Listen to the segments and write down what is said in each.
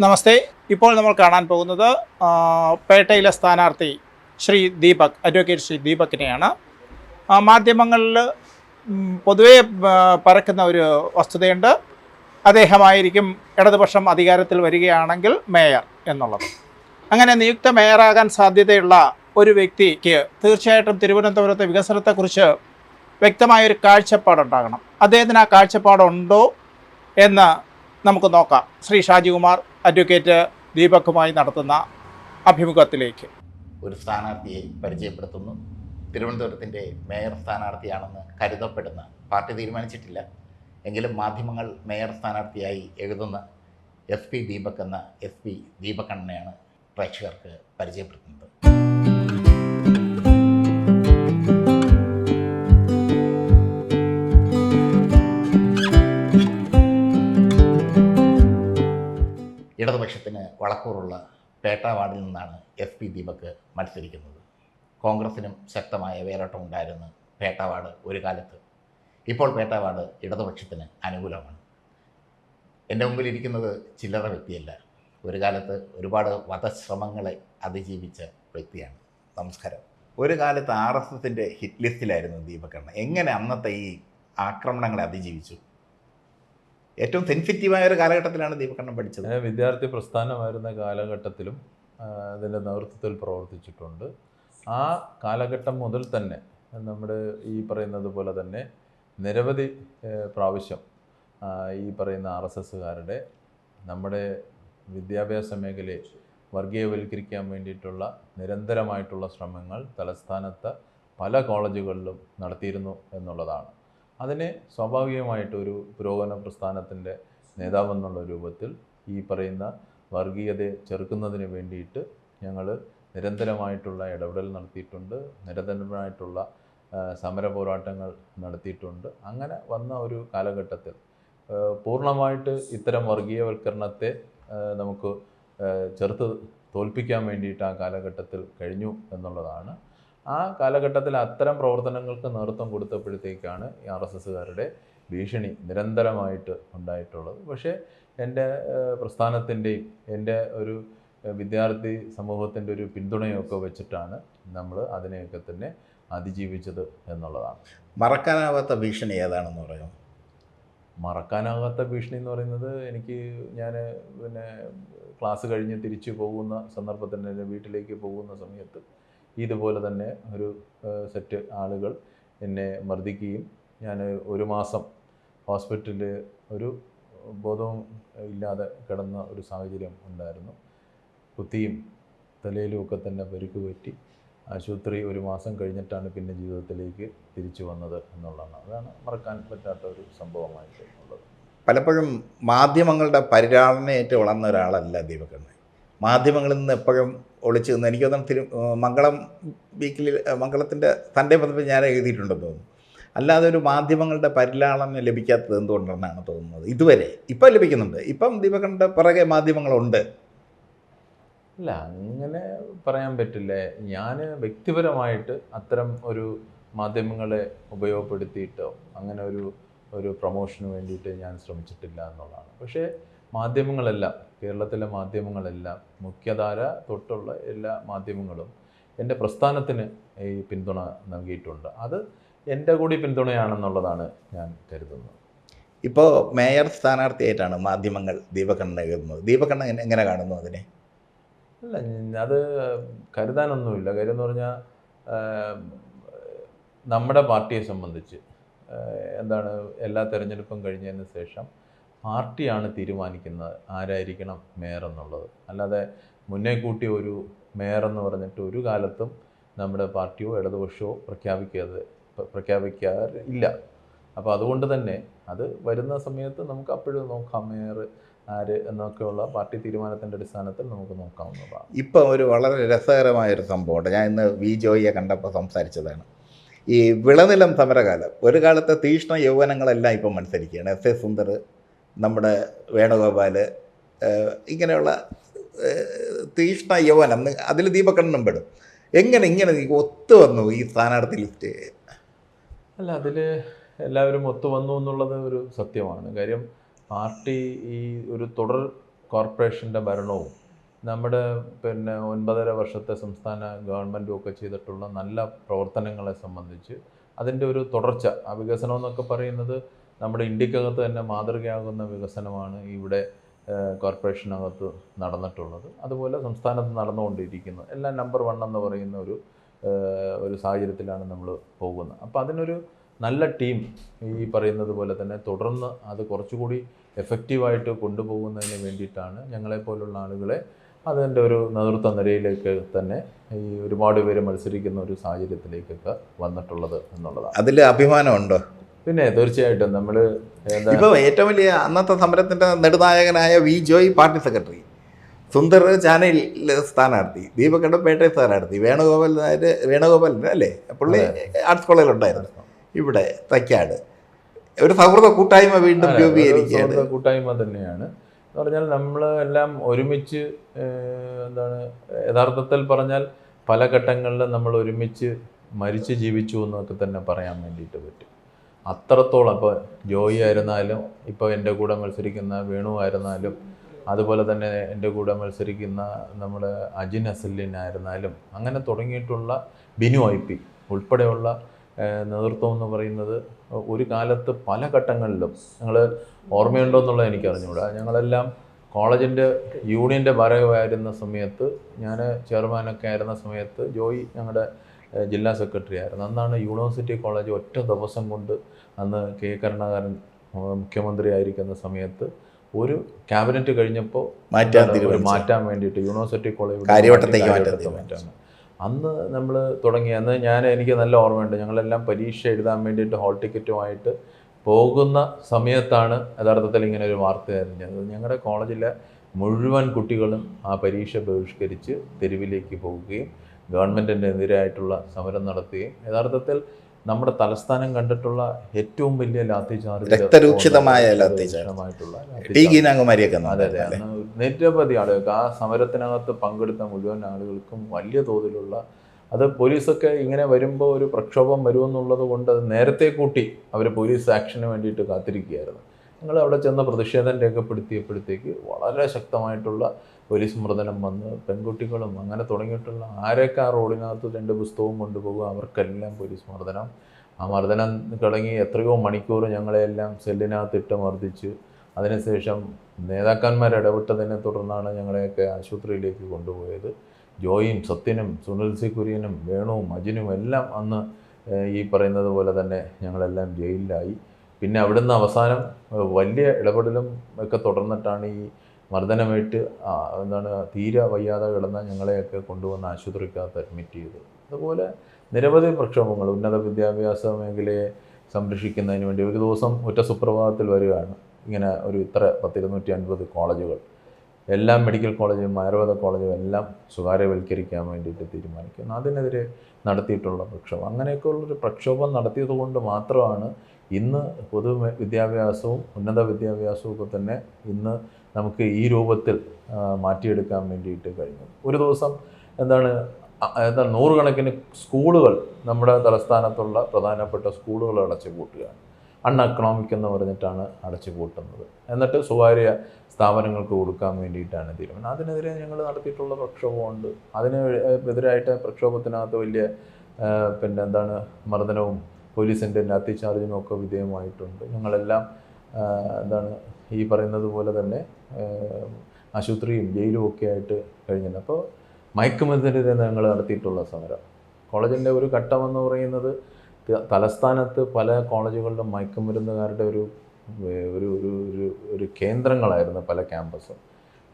നമസ്തേ. ഇപ്പോൾ നമ്മൾ കാണാൻ പോകുന്നത് പേട്ടയിലെ സ്ഥാനാർത്ഥി ശ്രീ ദീപക് അഡ്വക്കേറ്റ് ശ്രീ ദീപക്കിനെയാണ് മാധ്യമങ്ങളിൽ പൊതുവേ പറക്കുന്ന ഒരു വസ്തുതയുണ്ട്. അദ്ദേഹമായിരിക്കും ഇടതുപക്ഷം അധികാരത്തിൽ വരികയാണെങ്കിൽ മേയർ എന്നുള്ളത്. അങ്ങനെ നിയുക്ത മേയറാകാൻ സാധ്യതയുള്ള ഒരു വ്യക്തിക്ക് തീർച്ചയായിട്ടും തിരുവനന്തപുരത്തെ വികസനത്തെക്കുറിച്ച് വ്യക്തമായൊരു കാഴ്ചപ്പാടുണ്ടാകണം. അദ്ദേഹത്തിന് ആ കാഴ്ചപ്പാടുണ്ടോ എന്ന് നമുക്ക് നോക്കാം. ശ്രീ ഷാജികുമാർ അഡ്വക്കേറ്റ് ദീപക്കുമായി നടത്തുന്ന അഭിമുഖത്തിലേക്ക്. ഒരു സ്ഥാനാർത്ഥിയെ പരിചയപ്പെടുത്തുന്നു. തിരുവനന്തപുരത്തിന്റെ മേയർ സ്ഥാനാർത്ഥിയാണെന്ന് കരുതപ്പെടുന്ന പാർട്ടി തീരുമാനിച്ചിട്ടില്ല. എങ്കിലും മാധ്യമങ്ങൾ മേയർ സ്ഥാനാർത്ഥിയായി എഴുതുന്ന എസ് പി ദീപക് എന്ന എസ് പി ദീപകണ്ണനെയാണ് പ്രേക്ഷകർക്ക് പരിചയപ്പെടുത്തുന്നത്. ഇടതുപക്ഷത്തിന് വളക്കൂറുള്ള പേട്ട വാർഡിൽ നിന്നാണ് എഫ് പി ദീപക് മത്സരിക്കുന്നത്. കോൺഗ്രസിനും ശക്തമായ വേരോട്ടം ഉണ്ടായിരുന്നു പേട്ട ഒരു കാലത്ത് ഇപ്പോൾ പേട്ട വാർഡ് ഇടതുപക്ഷത്തിന് അനുകൂലമാണ്. എന്റെ മുമ്പിൽ ഇരിക്കുന്നത് ചില്ലറ വ്യക്തിയല്ല. ഒരു കാലത്ത് ഒരുപാട് വധശ്രമങ്ങളെ അതിജീവിച്ച വ്യക്തിയാണ്. നമസ്കാരം. ഒരു കാലത്ത് ആർ എസ് എസിന്റെ ഹിറ്റ് ലിസ്റ്റിലായിരുന്നു ദീപക് എങ്ങനെ അന്നത്തെ ഈ ആക്രമണങ്ങളെ അതിജീവിച്ചു? ഏറ്റവും സെൻസിറ്റീവായ ഒരു കാലഘട്ടത്തിലാണ് ദീപകണ്ണം പഠിച്ചത്. വിദ്യാർത്ഥി പ്രസ്ഥാനമായിരുന്ന കാലഘട്ടത്തിലും അതിന്റെ നേതൃത്വത്തിൽ പ്രവർത്തിച്ചിട്ടുണ്ട്. ആ കാലഘട്ടം മുതൽ തന്നെ നമ്മുടെ ഈ പറയുന്നത് പോലെ തന്നെ നിരവധി പ്രാവശ്യം ഈ പറയുന്ന ആർ എസ് എസ്സുകാരുടെ നമ്മുടെ വിദ്യാഭ്യാസ മേഖലയെ വർഗീയവൽക്കരിക്കാൻ വേണ്ടിയിട്ടുള്ള നിരന്തരമായിട്ടുള്ള ശ്രമങ്ങൾ തലസ്ഥാനത്ത് പല കോളേജുകളിലും നടത്തിയിരുന്നു എന്നുള്ളതാണ്. അതിനെ സ്വാഭാവികമായിട്ട് ഒരു പുരോഗമന പ്രസ്ഥാനത്തിന്റെ നേതാവെന്നുള്ള രൂപത്തിൽ ഈ പറയുന്ന വർഗീയതയെ ചെറുക്കുന്നതിന് വേണ്ടിയിട്ട് ഞങ്ങൾ നിരന്തരമായിട്ടുള്ള ഇടപെടൽ നടത്തിയിട്ടുണ്ട് നിരന്തരമായിട്ടുള്ള സമര പോരാട്ടങ്ങൾ നടത്തിയിട്ടുണ്ട്. അങ്ങനെ വന്ന ഒരു കാലഘട്ടത്തിൽ പൂർണമായിട്ട് ഇത്തരം വർഗീയവൽക്കരണത്തെ നമുക്ക് ചെറുത്ത് തോൽപ്പിക്കാൻ വേണ്ടിയിട്ട് ആ കാലഘട്ടത്തിൽ കഴിഞ്ഞു എന്നുള്ളതാണ് ആ കാലഘട്ടത്തിൽ അത്തരം പ്രവർത്തനങ്ങൾക്ക് നേതൃത്വം കൊടുത്തപ്പോഴത്തേക്കാണ് ഈ ആർ എസ് എസ്സുകാരുടെ ഭീഷണി നിരന്തരമായിട്ട് ഉണ്ടായിട്ടുള്ളത്. പക്ഷേ എന്റെ പ്രസ്ഥാനത്തിന്റെയും എന്റെ ഒരു വിദ്യാർത്ഥി സമൂഹത്തിന്റെ ഒരു പിന്തുണയൊക്കെ വെച്ചിട്ടാണ് നമ്മൾ അതിനെയൊക്കെ തന്നെ അതിജീവിച്ചത് എന്നുള്ളതാണ്. മറക്കാനാവാത്ത ഭീഷണി ഏതാണെന്ന് പറയാം മറക്കാനാകാത്ത ഭീഷണി എന്ന് പറയുന്നത് എനിക്ക് ഞാൻ പിന്നെ ക്ലാസ് കഴിഞ്ഞ് തിരിച്ചു പോകുന്ന സന്ദർഭത്തിൽ എന്റെ വീട്ടിലേക്ക് പോകുന്ന സമയത്ത് ഇതുപോലെ തന്നെ ഒരു സെറ്റ് ആളുകൾ എന്നെ മർദ്ദിക്കുകയും ഞാൻ ഒരു മാസം ഹോസ്പിറ്റലിൽ ഒരു ബോധവും ഇല്ലാതെ കിടന്ന ഒരു സാഹചര്യം ഉണ്ടായിരുന്നു. കുത്തിയും തലയിലും ഒക്കെ തന്നെ പരുക്ക് പറ്റി ആശുപത്രി ഒരു മാസം കഴിഞ്ഞിട്ടാണ് പിന്നെ ജീവിതത്തിലേക്ക് തിരിച്ചു വന്നത് എന്നുള്ളതാണ്. അതാണ് മറക്കാൻ പറ്റാത്ത ഒരു സംഭവമായിട്ട് ഉള്ളത്. പലപ്പോഴും മാധ്യമങ്ങളുടെ പരിരാളനയേറ്റ് വളർന്ന ഒരാളല്ല ദീപകണ്ണൻ മാധ്യമങ്ങളിൽ നിന്ന് എപ്പോഴും ഒളിച്ചു നിന്ന് എനിക്ക് തോന്നുന്നു തിരു മംഗളം വീക്കിൽ മംഗളത്തിന്റെ തന്റെ പതിപ്പ് ഞാൻ എഴുതിയിട്ടുണ്ടെന്ന് തോന്നുന്നു. അല്ലാതെ ഒരു മാധ്യമങ്ങളുടെ പരിലാളനം ലഭിക്കാത്തത് എന്തുകൊണ്ടെന്നാണ് തോന്നുന്നത്? ഇതുവരെ ഇപ്പം ലഭിക്കുന്നുണ്ട്. ഇപ്പം ദീപകന്റെ പിറകെ മാധ്യമങ്ങളുണ്ട്. അല്ല അങ്ങനെ പറയാൻ പറ്റില്ല. ഞാൻ വ്യക്തിപരമായിട്ട് അത്തരം ഒരു മാധ്യമങ്ങളെ ഉപയോഗപ്പെടുത്തിയിട്ടോ അങ്ങനെ ഒരു ഒരു പ്രൊമോഷന് വേണ്ടിയിട്ട് ഞാൻ ശ്രമിച്ചിട്ടില്ല എന്നുള്ളതാണ്. പക്ഷേ മാധ്യമങ്ങളെല്ലാം കേരളത്തിലെ മാധ്യമങ്ങളെല്ലാം മുഖ്യധാര തൊട്ടുള്ള എല്ലാ മാധ്യമങ്ങളും എന്റെ പ്രസ്ഥാനത്തിന് ഈ പിന്തുണ നൽകിയിട്ടുണ്ട്. അത് എന്റെ കൂടി പിന്തുണയാണെന്നുള്ളതാണ് ഞാൻ കരുതുന്നത്. ഇപ്പോൾ മേയർ സ്ഥാനാർത്ഥിയായിട്ടാണ് മാധ്യമങ്ങൾ ദീപകണ്ണനെ കരുതുന്നത് ദീപകണ്ണൻ എങ്ങനെ കാണുന്നു അതിനെ? അല്ല അത് കരുതാനൊന്നുമില്ല. കാര്യം എന്ന് പറഞ്ഞാൽ നമ്മുടെ പാർട്ടിയെ സംബന്ധിച്ച് എന്താണ് എല്ലാ തെരഞ്ഞെടുപ്പും കഴിഞ്ഞതിന് ശേഷം പാർട്ടിയാണ് തീരുമാനിക്കുന്നത് ആരായിരിക്കണം മേയർ എന്നുള്ളത്. അല്ലാതെ മുന്നേ കൂട്ടി ഒരു മേയർ എന്ന് പറഞ്ഞിട്ട് ഒരു കാലത്തും നമ്മുടെ പാർട്ടിയോ ഇടതുപക്ഷമോ പ്രഖ്യാപിക്കാതെ പ്ര- പ്രഖ്യാപിക്കാറില്ല അപ്പോൾ അതുകൊണ്ട് തന്നെ അത് വരുന്ന സമയത്ത് നമുക്ക് അപ്പോഴും നോക്കാം മേയർ ആര് എന്നൊക്കെയുള്ള പാർട്ടി തീരുമാനത്തിന്റെ അടിസ്ഥാനത്തിൽ നമുക്ക് നോക്കാവുന്നതാണ്. ഇപ്പം ഒരു വളരെ രസകരമായൊരു സംഭവമുണ്ട്. ഞാൻ ഇന്ന് വി ജോയിയെ കണ്ടപ്പോൾ സംസാരിച്ചതാണ്. ഈ വിളനിലം സമരകാലം. ഒരു കാലത്തെ തീഷ്ണ യൗവനങ്ങളെല്ലാം ഇപ്പം മത്സരിക്കുകയാണ്. എസ് എ സുന്ദർ നമ്മുടെ വേണുഗോപാൽ ഇങ്ങനെയുള്ള തീഷ്ണ യൗവനം അതിൽ ദീപകണ്ണനും പെടും എങ്ങനെ ഇങ്ങനെ ഒത്തു വന്നു ഈ സ്ഥാനാർത്ഥി ലിസ്റ്റ്? അല്ല അതിൽ എല്ലാവരും ഒത്തു വന്നു എന്നുള്ളത് ഒരു സത്യമാണ്. കാര്യം പാർട്ടി ഈ ഒരു തുടർ കോർപ്പറേഷന്റെ ഭരണവും നമ്മുടെ പിന്നെ ഒൻപതര വർഷത്തെ സംസ്ഥാന ഗവൺമെന്റും ഒക്കെ ചെയ്തിട്ടുള്ള നല്ല പ്രവർത്തനങ്ങളെ സംബന്ധിച്ച് അതിന്റെ ഒരു തുടർച്ച ആ വികസനം എന്നൊക്കെ പറയുന്നത് നമ്മുടെ ഇന്ത്യക്കകത്ത് തന്നെ മാതൃകയാകുന്ന വികസനമാണ് ഇവിടെ കോർപ്പറേഷനകത്ത് നടന്നിട്ടുള്ളത്. അതുപോലെ സംസ്ഥാനത്ത് നടന്നുകൊണ്ടിരിക്കുന്നു. എല്ലാം നമ്പർ വൺ എന്ന് പറയുന്ന ഒരു ഒരു സാഹചര്യത്തിലാണ് നമ്മൾ പോകുന്നത്. അപ്പോൾ അതിനൊരു നല്ല ടീം ഈ പറയുന്നത് പോലെ തന്നെ തുടർന്ന് അത് കുറച്ചുകൂടി എഫക്റ്റീവായിട്ട് കൊണ്ടുപോകുന്നതിന് വേണ്ടിയിട്ടാണ് ഞങ്ങളെപ്പോലുള്ള ആളുകളെ അതിന്റെ ഒരു നേതൃത്വ നിരയിലേക്ക് തന്നെ ഈ ഒരുപാട് പേര് മത്സരിക്കുന്ന ഒരു സാഹചര്യത്തിലേക്കൊക്കെ വന്നിട്ടുള്ളത് എന്നുള്ളതാണ്. അതിൽ അഭിമാനമുണ്ടോ? പിന്നെ തീർച്ചയായിട്ടും നമ്മൾ ഇപ്പോൾ ഇപ്പൊ ഏറ്റവും വലിയ അന്നത്തെ സമരത്തിന്റെ നെടുനായകനായ V Joy party secretary. Sundar channel സ്ഥാനാർത്ഥി ദീപകണ്ഠ പേട്ട സ്ഥാനാർത്ഥി വേണുഗോപാൽ നായർ വേണുഗോപാലിന്റെ അല്ലേ? പുള്ളി ആർട്സ് കോളേജിൽ ഉണ്ടായിരുന്നു ഇവിടെ തൈക്കാട്. ഒരു സൗഹൃദ കൂട്ടായ്മ വീണ്ടും രൂപീകരിക്കുകയാണ്. കൂട്ടായ്മ തന്നെയാണ്. എന്ന് പറഞ്ഞാൽ നമ്മൾ എല്ലാം ഒരുമിച്ച് എന്താണ് യഥാർത്ഥത്തിൽ പറഞ്ഞാൽ പല ഘട്ടങ്ങളിലും നമ്മൾ ഒരുമിച്ച് മരിച്ച് ജീവിച്ചു എന്നൊക്കെ തന്നെ പറയാൻ വേണ്ടിയിട്ട് പറ്റും. അത്രത്തോളം ഇപ്പോൾ ജോയി ആയിരുന്നാലും ഇപ്പോൾ എന്റെ കൂടെ മത്സരിക്കുന്ന വേണു ആയിരുന്നാലും അതുപോലെ തന്നെ എന്റെ കൂടെ മത്സരിക്കുന്ന നമ്മുടെ അജിൻ അസല്ലിൻ ആയിരുന്നാലും അങ്ങനെ തുടങ്ങിയിട്ടുള്ള ബിനു ഐ പി ഉൾപ്പെടെയുള്ള നേതൃത്വം എന്ന് പറയുന്നത് ഒരു കാലത്ത് പല ഘട്ടങ്ങളിലും. ഞങ്ങൾ ഓർമ്മയുണ്ടോ എന്നുള്ളത് എനിക്ക് അറിഞ്ഞുകൂടാ. ഞങ്ങളെല്ലാം കോളേജിന്റെ യൂണിയന്റെ ഭാരമായിരുന്ന സമയത്ത് ഞാൻ ചെയർമാനൊക്കെ ആയിരുന്ന സമയത്ത് ജോയി ഞങ്ങളുടെ ജില്ലാ സെക്രട്ടറി ആയിരുന്നു. അന്നാണ് യൂണിവേഴ്സിറ്റി കോളേജ് ഒറ്റ ദിവസം കൊണ്ട് അന്ന് കെ കരുണാകരൻ മുഖ്യമന്ത്രി ആയിരിക്കുന്ന സമയത്ത് ഒരു ക്യാബിനറ്റ് കഴിഞ്ഞപ്പോൾ മാറ്റാൻ മാറ്റാൻ വേണ്ടിയിട്ട് യൂണിവേഴ്സിറ്റി കോളേജ് കാര്യവട്ടത്തേക്ക് മാറ്റാൻ. അന്ന് നമ്മൾ തുടങ്ങി അന്ന് ഞാൻ എനിക്ക് നല്ല ഓർമ്മയുണ്ട്. ഞങ്ങളെല്ലാം പരീക്ഷ എഴുതാൻ വേണ്ടിയിട്ട് ഹോൾ ടിക്കറ്റുമായിട്ട് പോകുന്ന സമയത്താണ് യഥാർത്ഥത്തിൽ ഇങ്ങനെ ഒരു വാർത്ത അറിഞ്ഞത്. ഞങ്ങളുടെ കോളേജിലെ മുഴുവൻ കുട്ടികളും ആ പരീക്ഷ ബഹിഷ്കരിച്ച് തെരുവിലേക്ക് പോവുകയും ഗവൺമെന്റിന്റെ എതിരായിട്ടുള്ള സമരം നടത്തുകയും യഥാർത്ഥത്തിൽ നമ്മുടെ തലസ്ഥാനം കണ്ടിട്ടുള്ള ഏറ്റവും വലിയ ലാത്തി ചാർജ് രക്തരൂക്ഷിതമായ അതെ അതെ. നിരവധി ആളുകൾക്ക് ആ സമരത്തിനകത്ത് പങ്കെടുത്ത മുഴുവൻ ആളുകൾക്കും വലിയ തോതിലുള്ള അത് പോലീസൊക്കെ ഇങ്ങനെ വരുമ്പോൾ ഒരു പ്രക്ഷോഭം വരുമെന്നുള്ളത് കൊണ്ട് അത് നേരത്തെ കൂട്ടി അവർ പോലീസ് ആക്ഷന് വേണ്ടിയിട്ട് കാത്തിരിക്കുകയായിരുന്നു. ഞങ്ങൾ അവിടെ ചെന്ന് പ്രതിഷേധം രേഖപ്പെടുത്തിയപ്പോഴത്തേക്ക് വളരെ ശക്തമായിട്ടുള്ള പോലീസ് മർദ്ദനം വന്ന് പെൺകുട്ടികളും അങ്ങനെ തുടങ്ങിയിട്ടുള്ള ആരൊക്കെ ആ റോഡിനകത്ത് രണ്ട് പുസ്തകവും കൊണ്ടുപോകും അവർക്കെല്ലാം പോലീസ് മർദ്ദനം. ആ മർദ്ദനം തുടങ്ങി എത്രയോ മണിക്കൂർ ഞങ്ങളെല്ലാം സെല്ലിനകത്തിട്ട് മർദ്ദിച്ച്. അതിനുശേഷം നേതാക്കന്മാർ ഇടപെട്ടതിനെ തുടർന്നാണ് ഞങ്ങളെയൊക്കെ ആശുപത്രിയിലേക്ക് കൊണ്ടുപോയത്. ജോയും സത്യനും സുനിൽ സി കുര്യനും വേണുവും അജിനും എല്ലാം അന്ന് ഈ പറയുന്നത് പോലെ തന്നെ ഞങ്ങളെല്ലാം ജയിലിലായി. പിന്നെ അവിടുന്ന് അവസാനം വലിയ ഇടപെടലും ഒക്കെ തുടർന്നിട്ടാണ് ഈ മർദ്ദനമേറ്റ് എന്താണ് തീരെ വയ്യാതെ കിടന്ന ഞങ്ങളെയൊക്കെ കൊണ്ടുവന്ന് ആശുപത്രിക്കകത്ത് അഡ്മിറ്റ് ചെയ്തു. അതുപോലെ നിരവധി പ്രക്ഷോഭങ്ങൾ ഉന്നത വിദ്യാഭ്യാസ മേഖലയെ സംരക്ഷിക്കുന്നതിന് വേണ്ടി ഒരു ദിവസം ഒറ്റ സുപ്രഭാതത്തിൽ വരികയാണ്. ഇങ്ങനെ ഒരു ഇത്ര പത്തിരുന്നൂറ്റി അൻപത് കോളേജുകൾ. എല്ലാ മെഡിക്കൽ കോളേജും ആയുർവേദ കോളേജും എല്ലാം സ്വകാര്യവൽക്കരിക്കാൻ വേണ്ടിയിട്ട് തീരുമാനിക്കുന്നു. അതിനെതിരെ നടത്തിയിട്ടുള്ള പ്രക്ഷോഭം. അങ്ങനെയൊക്കെ ഉള്ളൊരു പ്രക്ഷോഭം നടത്തിയത് കൊണ്ട് മാത്രമാണ് ഇന്ന് പൊതു വിദ്യാഭ്യാസവും ഉന്നത വിദ്യാഭ്യാസവും ഒക്കെ തന്നെ ഇന്ന് നമുക്ക് ഈ രൂപത്തിൽ മാറ്റിയെടുക്കാൻ വേണ്ടിയിട്ട് കഴിഞ്ഞു. ഒരു ദിവസം എന്താണ് എന്താ നൂറുകണക്കിന് സ്കൂളുകൾ നമ്മുടെ തലസ്ഥാനത്തുള്ള പ്രധാനപ്പെട്ട സ്കൂളുകൾ അടച്ചു പൂട്ടുകയാണ് അൺഎക്കണോമിക് എന്ന് പറഞ്ഞിട്ടാണ് അടച്ചു പൂട്ടുന്നത് എന്നിട്ട് സ്വകാര്യ സ്ഥാപനങ്ങൾക്ക് കൊടുക്കാൻ വേണ്ടിയിട്ടാണ് തീരുമാനം. അതിനെതിരെ ഞങ്ങൾ നടത്തിയിട്ടുള്ള പ്രക്ഷോഭമുണ്ട്. അതിന് എതിരായിട്ട് പ്രക്ഷോഭത്തിനകത്ത് വലിയ പിന്നെ എന്താണ് മർദ്ദനവും പോലീസിന്റെ ലാത്തി ഒക്കെ വിധേയമായിട്ടുണ്ട്. ഞങ്ങളെല്ലാം എന്താണ് ഈ പറയുന്നത് പോലെ തന്നെ ആശുപത്രിയും ജയിലും ഒക്കെ ആയിട്ട് കഴിഞ്ഞത് അപ്പോൾ മയക്കുമരുന്നിനെതിരെ ഞങ്ങൾ നടത്തിയിട്ടുള്ള സമരം. കോളേജിന്റെ ഒരു ഘട്ടമെന്ന് പറയുന്നത് തലസ്ഥാനത്ത് പല കോളേജുകളിലും മയക്കുമരുന്നുകാരുടെ ഒരു ഒരു ഒരു ഒരു ഒരു കേന്ദ്രങ്ങളായിരുന്നു പല ക്യാമ്പസും.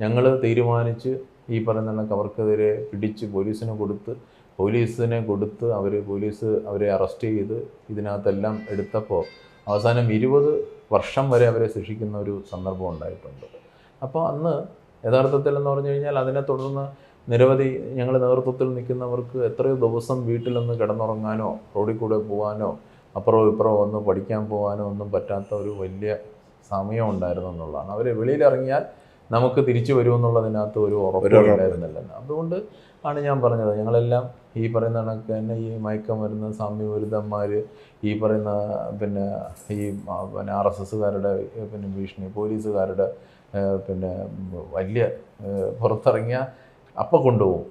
ഞങ്ങൾ തീരുമാനിച്ച് ഈ പറയുന്ന കണക്ക് അവർക്കെതിരെ പിടിച്ച് പോലീസിന് കൊടുത്ത് പോലീസിനെ കൊടുത്ത് അവർ പോലീസ് അവരെ അറസ്റ്റ് ചെയ്ത് ഇതിനകത്തെല്ലാം എടുത്തപ്പോൾ അവസാനം ഇരുപത് വർഷം വരെ അവരെ ശിക്ഷിക്കുന്ന ഒരു സന്ദർഭം ഉണ്ടായിട്ടുണ്ട്. അപ്പോൾ അന്ന് യഥാർത്ഥത്തിൽ എന്ന് പറഞ്ഞു കഴിഞ്ഞാൽ അതിനെ തുടർന്ന് നിരവധി ഞങ്ങൾ നേതൃത്വത്തിൽ നിൽക്കുന്നവർക്ക് എത്രയോ ദിവസം വീട്ടിലൊന്ന് കിടന്നുറങ്ങാനോ റോഡിൽ കൂടെ പോകാനോ അപ്പുറമോ ഇപ്പുറമോ ഒന്ന് പഠിക്കാൻ പോകാനോ ഒന്നും പറ്റാത്ത ഒരു വലിയ സമയം ഉണ്ടായിരുന്നു എന്നുള്ളതാണ്. അവർ വെളിയിലിറങ്ങിയാൽ നമുക്ക് തിരിച്ചു വരുമെന്നുള്ളതിനകത്ത് ഒരു ഉറപ്പ്. ഉറപ്പുണ്ടായിരുന്നില്ല ആണ് ആണ് ഞാൻ പറഞ്ഞത്. ഞങ്ങളെല്ലാം ഈ പറയുന്ന കണക്ക് തന്നെ ഈ മയക്കമരുന്ന് സാമ്യവിരുദ്ധന്മാർ ഈ പറയുന്ന പിന്നെ ഈ പിന്നെ ആർ എസ് എസ്സുകാരുടെ പിന്നെ ഭീഷണി പോലീസുകാരുടെ പിന്നെ വലിയ പുറത്തിറങ്ങിയ അപ്പം കൊണ്ടുപോകും.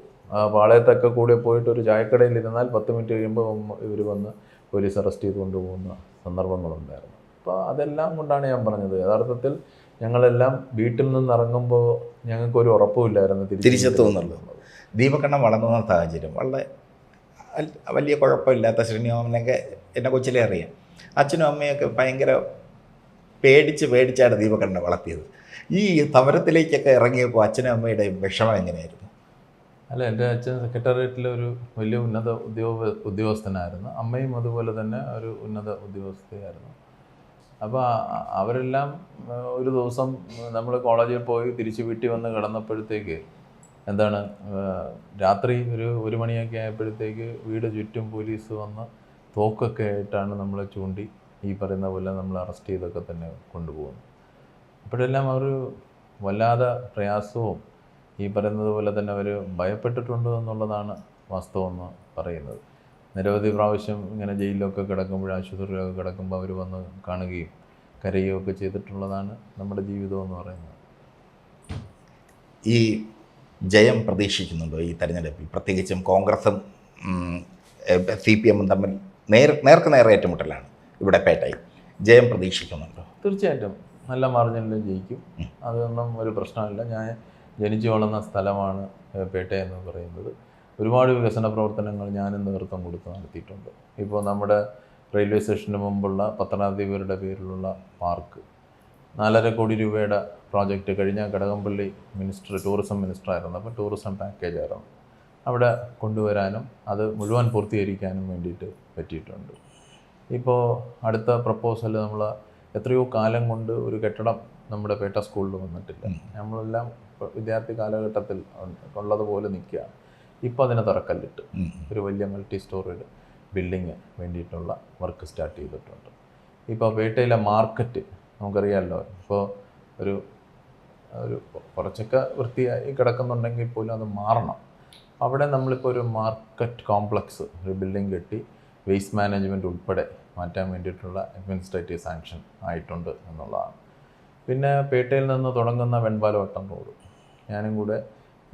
പാളയത്തൊക്കെ കൂടെ പോയിട്ട് ഒരു ചായക്കടയിൽ ഇരുന്നാൽ പത്ത് മിനിറ്റ് കഴിയുമ്പോൾ ഇവർ വന്ന് പോലീസ് അറസ്റ്റ് ചെയ്ത് കൊണ്ടുപോകുന്ന സന്ദർഭങ്ങളുണ്ടായിരുന്നു. അപ്പോൾ അതെല്ലാം കൊണ്ടാണ് ഞാൻ പറഞ്ഞത്. യഥാർത്ഥത്തിൽ ഞങ്ങളെല്ലാം വീട്ടിൽ നിന്ന് ഇറങ്ങുമ്പോൾ ഞങ്ങൾക്കൊരു ഉറപ്പുമില്ലായിരുന്നു തിരിച്ച് തിരിച്ചെത്തുമെന്നുള്ളത്. ദീപക്കണ്ണൻ വളർന്നു വന്ന സാഹചര്യം. വളരെ വലിയ കുഴപ്പമില്ലാത്ത ശ്രീനിവാമനൊക്കെ എന്നെ കൊച്ചിലെ അറിയാം. അച്ഛനും അമ്മയൊക്കെ ഭയങ്കര പേടിച്ച് പേടിച്ചാണ് ദീപക്കണ്ണനെ വളർത്തിയത്. ഈ സമരത്തിലേക്കൊക്കെ ഇറങ്ങിയപ്പോൾ അച്ഛനും അമ്മയുടെയും വിഷമം എങ്ങനെയായിരുന്നു? അല്ല എന്റെ അച്ഛൻ സെക്രട്ടേറിയറ്റിലെ ഒരു വലിയ ഉന്നത ഉദ്യോഗ ഉദ്യോഗസ്ഥനായിരുന്നു. അമ്മയും അതുപോലെ തന്നെ ഒരു ഉന്നത ഉദ്യോഗസ്ഥയായിരുന്നു. അപ്പോൾ അവരെല്ലാം ഒരു ദിവസം നമ്മൾ കോളേജിൽ പോയി തിരിച്ച് വീട്ടിൽ വന്ന് കിടന്നപ്പോഴത്തേക്ക് എന്താണ് രാത്രി ഒരു ഒരു മണിയൊക്കെ ആയപ്പോഴത്തേക്ക് വീട് ചുറ്റും പോലീസ് വന്ന് തോക്കൊക്കെ ആയിട്ടാണ് നമ്മളെ ചൂണ്ടി ഈ പറയുന്ന പോലെ നമ്മൾ അറസ്റ്റ് ചെയ്തൊക്കെ തന്നെ കൊണ്ടുപോകുന്നു അപ്പോഴെല്ലാം അവർ വല്ലാതെ പ്രയാസവും ഈ പറയുന്നത് പോലെ തന്നെ അവർ ഭയപ്പെട്ടിട്ടുണ്ട് എന്നുള്ളതാണ് വാസ്തവമെന്ന് പറയുന്നത്. നിരവധി പ്രാവശ്യം ഇങ്ങനെ ജയിലിലൊക്കെ കിടക്കുമ്പോൾ ആശുപത്രിയിലൊക്കെ കിടക്കുമ്പോൾ അവർ വന്ന് കാണുകയും കരയുകയൊക്കെ ചെയ്തിട്ടുള്ളതാണ് നമ്മുടെ ജീവിതം എന്ന് പറയുന്നത്. ഈ ജയം പ്രതീക്ഷിക്കുന്നുണ്ടോ ഈ തെരഞ്ഞെടുപ്പിൽ? പ്രത്യേകിച്ചും കോൺഗ്രസും സി പി എമ്മും തമ്മിൽ നേർ നേർക്ക് നേരെ ഏറ്റുമുട്ടലാണ് ഇവിടെ പേട്ടയിൽ. ജയം പ്രതീക്ഷിക്കുന്നുണ്ടോ? തീർച്ചയായിട്ടും. നല്ല മാർജിനിൽ ജയിക്കും. അതൊന്നും ഒരു പ്രശ്നമില്ല. ഞാൻ ജനിച്ചു വളർന്ന സ്ഥലമാണ് പേട്ട എന്ന് പറയുന്നത്. ഒരുപാട് വികസന പ്രവർത്തനങ്ങൾ ഞാനും നേതൃത്വം കൊടുത്ത് നടത്തിയിട്ടുണ്ട്. ഇപ്പോൾ നമ്മുടെ റെയിൽവേ സ്റ്റേഷന് മുമ്പുള്ള പത്തനാധിപരുടെ പേരിലുള്ള പാർക്ക് നാലര കോടി രൂപയുടെ പ്രോജക്റ്റ് കഴിഞ്ഞ കടകംപള്ളി മിനിസ്റ്റർ ടൂറിസം മിനിസ്റ്റർ ആയിരുന്നു അപ്പോൾ ടൂറിസം പാക്കേജ് ആയിരുന്നു. അവിടെ കൊണ്ടുവരാനും അത് മുഴുവൻ പൂർത്തീകരിക്കാനും വേണ്ടിയിട്ട് പറ്റിയിട്ടുണ്ട്. ഇപ്പോൾ അടുത്ത പ്രപ്പോസൽ നമ്മൾ എത്രയോ കാലം കൊണ്ട് ഒരു കെട്ടിടം നമ്മുടെ പേട്ട സ്കൂളിൽ വന്നിട്ടില്ല. നമ്മളെല്ലാം വിദ്യാർത്ഥി കാലഘട്ടത്തിൽ ഉള്ളതുപോലെ നിൽക്കുക. ഇപ്പോൾ അതിനെ തുറക്കല്ലിട്ട് ഒരു വലിയ മൾട്ടി സ്റ്റോറിയുടെ ബിൽഡിങ് വേണ്ടിയിട്ടുള്ള വർക്ക് സ്റ്റാർട്ട് ചെയ്തിട്ടുണ്ട്. ഇപ്പോൾ പേട്ടയിലെ മാർക്കറ്റ് നമുക്കറിയാമല്ലോ ഇപ്പോൾ ഒരു ഒരു കുറച്ചൊക്കെ വൃത്തിയായി കിടക്കുന്നുണ്ടെങ്കിൽ പോലും അത് മാറണം. അവിടെ നമ്മളിപ്പോൾ ഒരു മാർക്കറ്റ് കോംപ്ലക്സ് ഒരു ബിൽഡിംഗ് കെട്ടി വേസ്റ്റ് മാനേജ്മെന്റ് ഉൾപ്പെടെ മാറ്റാൻ വേണ്ടിയിട്ടുള്ള അഡ്മിനിസ്ട്രേറ്റീവ് സാങ്ഷൻ ആയിട്ടുണ്ട് എന്നുള്ളതാണ്. പിന്നെ പേട്ടയിൽ നിന്ന് തുടങ്ങുന്ന വെൺപാലവട്ടം റോഡ്. ഞാനും കൂടെ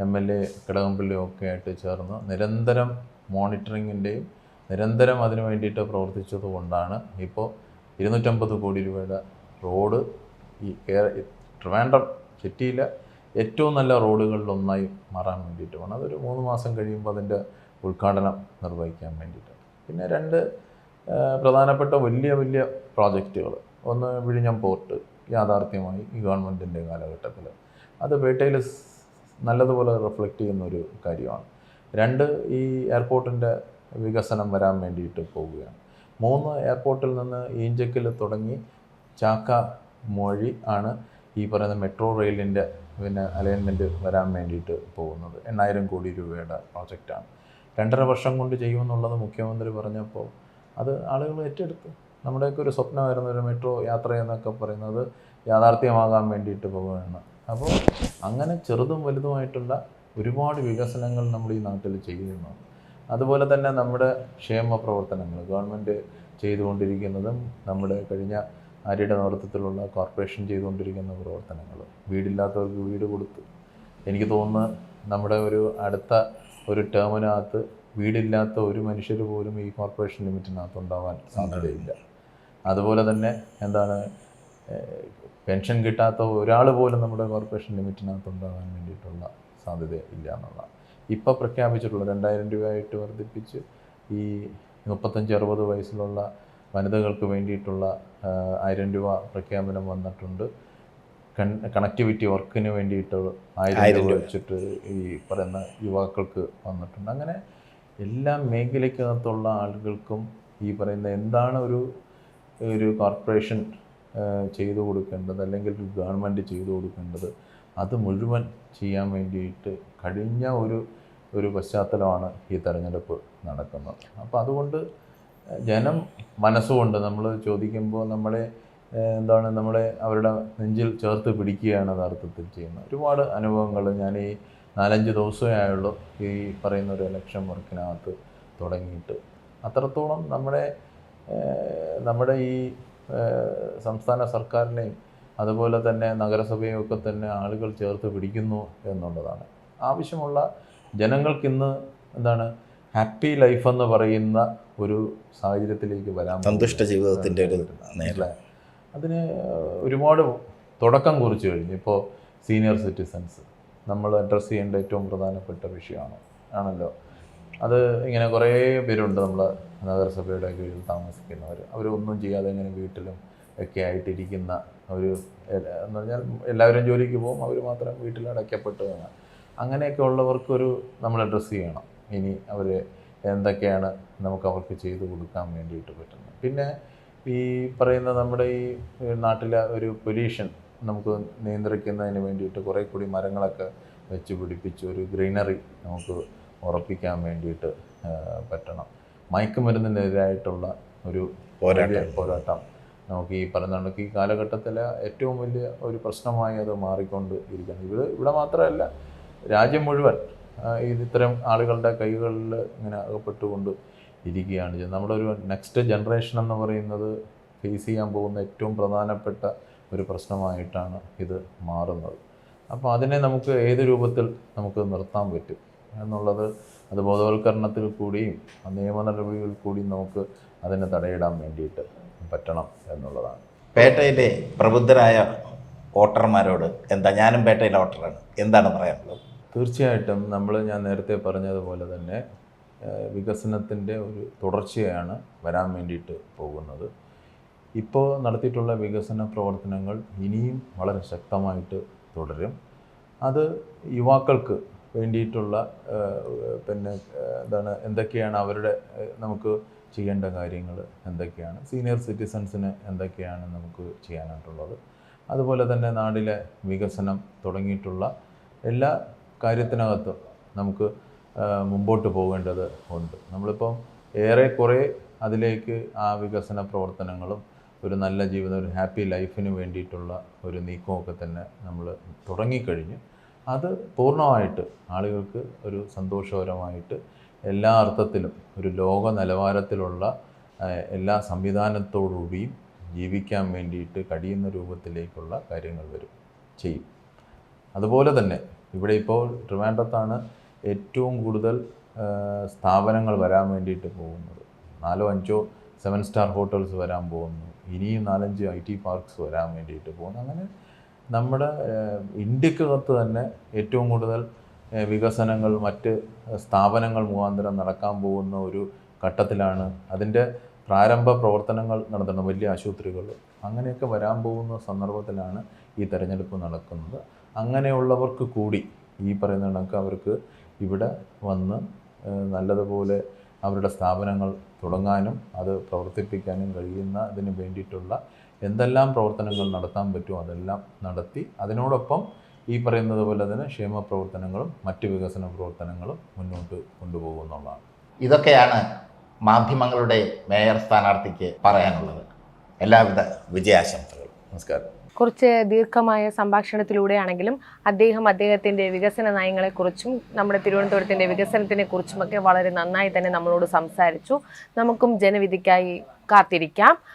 എം എൽ എ കിടകമ്പള്ളിയും ഒക്കെ ആയിട്ട് ചേർന്ന് നിരന്തരം മോണിറ്ററിങ്ങിന്റെയും നിരന്തരം അതിനു വേണ്ടിയിട്ട് പ്രവർത്തിച്ചത് കൊണ്ടാണ് ഇപ്പോൾ ഇരുന്നൂറ്റമ്പത് കോടി രൂപയുടെ റോഡ് ഈ ട്രിവാൻഡ്രം സിറ്റിയിലെ ഏറ്റവും നല്ല റോഡുകളിലൊന്നായി മാറാൻ വേണ്ടിയിട്ട് വേണം അതൊരു മൂന്ന് മാസം കഴിയുമ്പോൾ അതിന്റെ ഉദ്ഘാടനം നിർവഹിക്കാൻ വേണ്ടിയിട്ട്. പിന്നെ രണ്ട് പ്രധാനപ്പെട്ട വലിയ വലിയ പ്രോജക്റ്റുകൾ. ഒന്ന് വിഴിഞ്ഞം പോർട്ട് യാഥാർത്ഥ്യമായി ഈ ഗവൺമെന്റിന്റെ കാലഘട്ടത്തിൽ. അത് പേട്ടയിൽ നല്ലതുപോലെ റിഫ്ലക്റ്റ് ചെയ്യുന്ന ഒരു കാര്യമാണ്. രണ്ട് ഈ എയർപോർട്ടിന്റെ വികസനം വരാൻ വേണ്ടിയിട്ട് പോവുകയാണ്. മൂന്ന് എയർപോർട്ടിൽ നിന്ന് ഈഞ്ചക്കിൽ തുടങ്ങി ചാക്ക മൊഴി ആണ് ഈ പറയുന്ന മെട്രോ റെയിലിന്റെ പിന്നെ അലൈൻമെന്റ് വരാൻ വേണ്ടിയിട്ട് പോകുന്നത്. എണ്ണായിരം കോടി രൂപയുടെ പ്രോജക്റ്റാണ്. രണ്ടര വർഷം കൊണ്ട് ചെയ്യുമെന്നുള്ളത് മുഖ്യമന്ത്രി പറഞ്ഞപ്പോൾ അത് ആളുകൾ ഏറ്റെടുത്തു. നമ്മുടെയൊക്കെ ഒരു സ്വപ്നമായിരുന്നു ഒരു മെട്രോ യാത്ര എന്നൊക്കെ പറയുന്നത് യാഥാർത്ഥ്യമാകാൻ വേണ്ടിയിട്ട് പോകുകയാണ് അപ്പോൾ അങ്ങനെ ചെറുതും വലുതുമായിട്ടുള്ള ഒരുപാട് വികസനങ്ങൾ നമ്മൾ ഈ നാട്ടിൽ ചെയ്യുന്നു അതുപോലെ തന്നെ നമ്മുടെ ക്ഷേമ പ്രവർത്തനങ്ങൾ ഗവൺമെന്റ് ചെയ്തുകൊണ്ടിരിക്കുന്നതും നമ്മുടെ കഴിഞ്ഞ ആര്യയുടെ നേതൃത്വത്തിലുള്ള കോർപ്പറേഷൻ ചെയ്തുകൊണ്ടിരിക്കുന്ന പ്രവർത്തനങ്ങൾ. വീടില്ലാത്തവർക്ക് വീട് കൊടുത്ത്. എനിക്ക് തോന്നുന്നു നമ്മുടെ ഒരു അടുത്ത ഒരു ടേമിനകത്ത് വീടില്ലാത്ത ഒരു മനുഷ്യർ പോലും ഈ കോർപ്പറേഷൻ ലിമിറ്റിനകത്ത് ഉണ്ടാവാൻ സാധ്യതയില്ല. അതുപോലെ തന്നെ എന്താണ് പെൻഷൻ കിട്ടാത്ത ഒരാൾ പോലും നമ്മുടെ കോർപ്പറേഷൻ ലിമിറ്റിനകത്ത് ഉണ്ടാകാൻ വേണ്ടിയിട്ടുള്ള സാധ്യത ഇല്ല എന്നുള്ളതാണ്. ഇപ്പോൾ പ്രഖ്യാപിച്ചിട്ടുള്ള രണ്ടായിരം രൂപയായിട്ട് വർദ്ധിപ്പിച്ച് ഈ മുപ്പത്തഞ്ച് അറുപത് വയസ്സിലുള്ള വനിതകൾക്ക് വേണ്ടിയിട്ടുള്ള ആയിരം രൂപ പ്രഖ്യാപനം വന്നിട്ടുണ്ട്. കണക്ടിവിറ്റി വർക്കിന് വേണ്ടിയിട്ട് ആയിരം രൂപ. വെച്ചിട്ട് ഈ പറയുന്ന യുവാക്കൾക്ക് വന്നിട്ടുണ്ട്. അങ്ങനെ എല്ലാ മേഖലയ്ക്കകത്തുള്ള ആളുകൾക്കും ഈ പറയുന്ന എന്താണ് ഒരു ഒരു കോർപ്പറേഷൻ ചെയ്തു കൊടുക്കേണ്ടത് അല്ലെങ്കിൽ ഗവൺമെന്റ് ചെയ്തു കൊടുക്കേണ്ടത് അത് മുഴുവൻ ചെയ്യാൻ വേണ്ടിയിട്ട് കഴിഞ്ഞ ഒരു ഒരു പശ്ചാത്തലമാണ് ഈ തെരഞ്ഞെടുപ്പ് നടക്കുന്നത്. അപ്പോൾ അതുകൊണ്ട് ജനം മനസ്സുകൊണ്ട് നമ്മൾ ചോദിക്കുമ്പോൾ നമ്മളെ എന്താണ് നമ്മളെ അവരുടെ നെഞ്ചിൽ ചേർത്ത് പിടിക്കുകയാണ് യഥാർത്ഥത്തിൽ ചെയ്യുന്നത്. ഒരുപാട് അനുഭവങ്ങൾ ഞാൻ ഈ നാലഞ്ച് ദിവസമേ ആയുള്ളൂ ഈ പറയുന്ന ഒരു ഇലക്ഷൻ വർക്കിനകത്ത് തുടങ്ങിയിട്ട്. അത്രത്തോളം നമ്മുടെ നമ്മുടെ ഈ സംസ്ഥാന സർക്കാരിനെയും അതുപോലെ തന്നെ നഗരസഭയും ഒക്കെ തന്നെ ആളുകൾ ചേർത്ത് പിടിക്കുന്നു എന്നുള്ളതാണ്. ആവശ്യമുള്ള ജനങ്ങൾക്കിന്ന് എന്താണ് ഹാപ്പി ലൈഫ് എന്ന് പറയുന്ന ഒരു സാഹചര്യത്തിലേക്ക് വരാൻ സന്തുഷ്ട ജീവിതത്തിന്റെ ഒരു? അതിന് ഒരുപാട് തുടക്കം കുറിച്ച് കഴിഞ്ഞു. ഇപ്പോൾ സീനിയർ സിറ്റിസൻസ് നമ്മൾ അഡ്രസ്സ് ചെയ്യേണ്ട ഏറ്റവും പ്രധാനപ്പെട്ട വിഷയമാണ് ആണല്ലോ? അത് ഇങ്ങനെ കുറേ പേരുണ്ട് നമ്മൾ നഗരസഭയുടെ കീഴിൽ താമസിക്കുന്നവർ അവരൊന്നും ചെയ്യാതെ ഇങ്ങനെ വീട്ടിലും ഒക്കെ ആയിട്ടിരിക്കുന്ന ഒരു എന്ന് പറഞ്ഞാൽ എല്ലാവരും ജോലിക്ക് പോകും അവർ മാത്രം വീട്ടിൽ അടയ്ക്കപ്പെട്ട് കാണാം അങ്ങനെയൊക്കെ ഉള്ളവർക്കൊരു നമ്മൾ അഡ്രസ്സ് ചെയ്യണം. ഇനി അവർ എന്തൊക്കെയാണ് നമുക്ക് അവർക്ക് ചെയ്തു കൊടുക്കാൻ വേണ്ടിയിട്ട് പറ്റുന്നത്. പിന്നെ ഈ പറയുന്ന നമ്മുടെ ഈ നാട്ടിലെ ഒരു പൊല്യൂഷൻ നമുക്ക് നിയന്ത്രിക്കുന്നതിന് വേണ്ടിയിട്ട് കുറേ കൂടി മരങ്ങളൊക്കെ വെച്ച് പിടിപ്പിച്ച് ഒരു ഗ്രീനറി നമുക്ക് ഉറപ്പിക്കാൻ വേണ്ടിയിട്ട് പറ്റണം. മയക്കുമരുന്നിനെതിരായിട്ടുള്ള ഒരു പോരാട്ടം. പോരാട്ടം. നമുക്ക് ഈ പറഞ്ഞ കണക്ക് ഈ കാലഘട്ടത്തിലെ ഏറ്റവും വലിയ ഒരു പ്രശ്നമായി അത് മാറിക്കൊണ്ട് ഇരിക്കുന്നത് ഇവിടെ ഇവിടെ മാത്രമല്ല രാജ്യം മുഴുവൻ ഇത്തരം ആളുകളുടെ കൈകളിൽ ഇങ്ങനെ അകപ്പെട്ടുകൊണ്ട് ഇരിക്കുകയാണ് ചെയ്യുന്നത്. നമ്മുടെ ഒരു നെക്സ്റ്റ് ജനറേഷൻ എന്ന് പറയുന്നത് ഫേസ് ചെയ്യാൻ പോകുന്ന ഏറ്റവും പ്രധാനപ്പെട്ട ഒരു പ്രശ്നമായിട്ടാണ് ഇത് മാറുന്നത്. അപ്പോൾ അതിനെ നമുക്ക് ഏത് രൂപത്തിൽ നമുക്ക് നിർത്താൻ പറ്റും എന്നുള്ളത് അത് ബോധവൽക്കരണത്തിൽ കൂടിയും നിയമ നടപടികളിൽ കൂടിയും നമുക്ക് അതിനെ തടയിടാൻ വേണ്ടിയിട്ട് പറ്റണം എന്നുള്ളതാണ്. പേട്ടയിലെ പ്രബുദ്ധരായ വോട്ടർമാരോട് എന്താ? ഞാനും പേട്ടയിലെ വോട്ടറാണ്. എന്താണ് പറയാനുള്ളത്? തീർച്ചയായിട്ടും നമ്മൾ ഞാൻ നേരത്തെ പറഞ്ഞതുപോലെ തന്നെ വികസനത്തിന്റെ ഒരു തുടർച്ചയാണ് വരാൻ വേണ്ടിയിട്ട് പോകുന്നത്. ഇപ്പോൾ നടത്തിയിട്ടുള്ള വികസന പ്രവർത്തനങ്ങൾ ഇനിയും വളരെ ശക്തമായിട്ട് തുടരും. അത് യുവാക്കൾക്ക് വേണ്ടിയിട്ടുള്ള പിന്നെ എന്താണ് എന്തൊക്കെയാണ് അവരുടെ നമുക്ക് ചെയ്യേണ്ട കാര്യങ്ങൾ എന്തൊക്കെയാണ്? സീനിയർ സിറ്റിസൺസിന് എന്തൊക്കെയാണ് നമുക്ക് ചെയ്യാനായിട്ടുള്ളത്? അതുപോലെ തന്നെ നാടിലെ വികസനം തുടങ്ങിയിട്ടുള്ള എല്ലാ കാര്യത്തിനകത്തും നമുക്ക് മുമ്പോട്ട് പോകേണ്ടത് ഉണ്ട്. നമ്മളിപ്പം ഏറെ കുറേ അതിലേക്ക് ആ വികസന പ്രവർത്തനങ്ങളും ഒരു നല്ല ജീവിതം ഒരു ഹാപ്പി ലൈഫിന് വേണ്ടിയിട്ടുള്ള ഒരു നീക്കമൊക്കെ തന്നെ നമ്മൾ തുടങ്ങിക്കഴിഞ്ഞ് അത് പൂർണമായിട്ട് ആളുകൾക്ക് ഒരു സന്തോഷകരമായിട്ട് എല്ലാ അർത്ഥത്തിലും ഒരു ലോക നിലവാരത്തിലുള്ള എല്ലാ സംവിധാനത്തോടുകൂടിയും ജീവിക്കാൻ വേണ്ടിയിട്ട് കഴിയുന്ന രൂപത്തിലേക്കുള്ള കാര്യങ്ങൾ വരും ചെയ്യും. അതുപോലെ തന്നെ ഇവിടെ ഇപ്പോൾ ട്രിവാൻഡ്രത്താണ് ഏറ്റവും കൂടുതൽ സ്ഥാപനങ്ങൾ വരാൻ വേണ്ടിയിട്ട് പോകുന്നത്. നാലോ അഞ്ചോ സെവൻ സ്റ്റാർ ഹോട്ടൽസ് വരാൻ പോകുന്നു. ഇനിയും നാലഞ്ച് ഐ ടി പാർക്സ് വരാൻ വേണ്ടിയിട്ട് പോകുന്നു. അങ്ങനെ നമ്മുടെ ഇന്ത്യക്കകത്ത് തന്നെ ഏറ്റവും കൂടുതൽ വികസനങ്ങൾ മറ്റ് സ്ഥാപനങ്ങൾ മുഖാന്തരം നടക്കാൻ പോകുന്ന ഒരു ഘട്ടത്തിലാണ് അതിന്റെ പ്രാരംഭ പ്രവർത്തനങ്ങൾ നടത്തുന്ന വലിയ ആശുപത്രികൾ. അങ്ങനെയൊക്കെ വരാൻ പോകുന്ന സന്ദർഭത്തിലാണ് ഈ തെരഞ്ഞെടുപ്പ് നടക്കുന്നത്. അങ്ങനെയുള്ളവർക്ക് കൂടി ഈ പറയുന്ന കണക്ക് അവർക്ക് ഇവിടെ വന്ന് നല്ലതുപോലെ അവരുടെ സ്ഥാപനങ്ങൾ തുടങ്ങാനും അത് പ്രവർത്തിപ്പിക്കാനും കഴിയുന്ന അതിന് വേണ്ടിയിട്ടുള്ള എന്തെല്ലാം പ്രവർത്തനങ്ങൾ നടത്താൻ പറ്റുമോ അതെല്ലാം നടത്തി അതിനോടൊപ്പം ഈ പറയുന്നത് പോലെ തന്നെ ക്ഷേമ പ്രവർത്തനങ്ങളും മറ്റ് വികസന പ്രവർത്തനങ്ങളും മുന്നോട്ട് കൊണ്ടുപോകുന്നുള്ളതാണ്. ഇതൊക്കെയാണ് മാധ്യമങ്ങളുടെ മേയർ സ്ഥാനാർത്ഥിക്ക് പറയാനുള്ളത്. എല്ലാവിധ വിജയാശംസകളും. നമസ്കാരം. കുറച്ച് ദീർഘമായ സംഭാഷണത്തിലൂടെയാണെങ്കിലും അദ്ദേഹം അദ്ദേഹത്തിന്റെ വികസന നയങ്ങളെക്കുറിച്ചും നമ്മുടെ തിരുവനന്തപുരത്തിന്റെ വികസനത്തിനെ കുറിച്ചുമൊക്കെ വളരെ നന്നായി തന്നെ നമ്മളോട് സംസാരിച്ചു. നമുക്കും ജനവിധിക്കായി കാത്തിരിക്കാം.